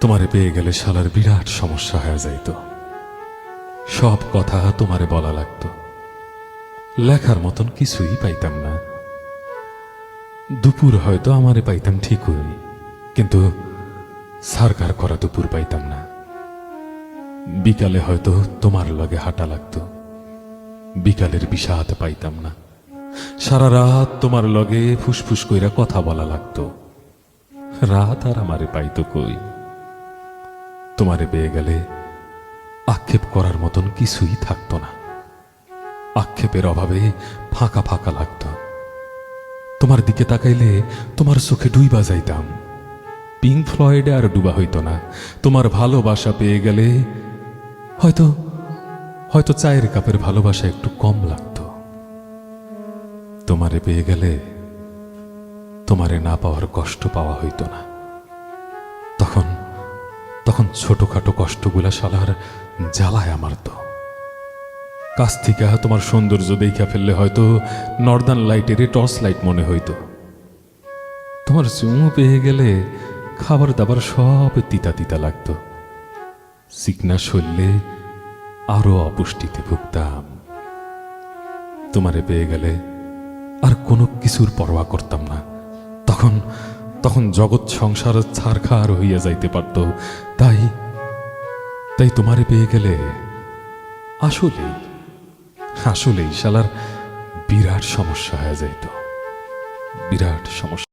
তোমারে পেয়ে গেলে শালার বিরাট সমস্যা হয়ে যাইত। সব কথা তোমারে বলা লাগতো। লেখার মতন কিছুই পাইতাম না। দুপুর হয়তো আমারে পাইতাম ঠিকই, কিন্তু সারকার করা দুপুর পাইতাম না। বিকালে হয়তো তোমার লগে হাঁটা লাগতো। বিকালের বিষাদ পাইতাম না। সারা রাত তোমার লগে ফুসফুস কইরা কথা বলা লাগতো। রাত আর আমারে পাইতো কই? তোমারে পেয়ে গেলে আক্ষেপ করার মতন কিছুই থাকতো না। আক্ষেপের অভাবে ফাঁকা ফাঁকা লাগতো। তোমার দিকে তাকাইলে তোমার চোখে ডুইবা যাইতাম। পিঙ্ক ফ্লয়েডে আর ডুবা হইত না। তোমার ভালোবাসা পেয়ে গেলে হয়তো হয়তো চায়ের কাপের ভালোবাসা একটু কম লাগতো। তোমারে পেয়ে গেলে তোমারে না পাওয়ার কষ্ট পাওয়া হইতো না। তখন ছোটখাটো কষ্টগুলা শালার জ্বালায় আমার তো। কাছ থেকে তোমার সৌন্দর্য দেখা ফেললে হয়তো নর্দার্ন লাইটের টর্চ লাইট মনে হইতো। তোমার চুমু পেয়ে গেলে খাবার দাবার সব তিতা তিতা লাগতো। সিকনা শরীরে আরও অপুষ্টিতে ভুগতাম। তোমারে পেয়ে গেলে আর কোনো কিছুর পরোয়া করতাম না। তখন তখন জগৎ সংসার ছারখার হইয়া যাইতে পারত। তাই তাই তোমারে পেয়ে গেলে আসলেই আসলেই শালার বিরাট সমস্যা হয়ে যাইত। বিরাট সমস্যা।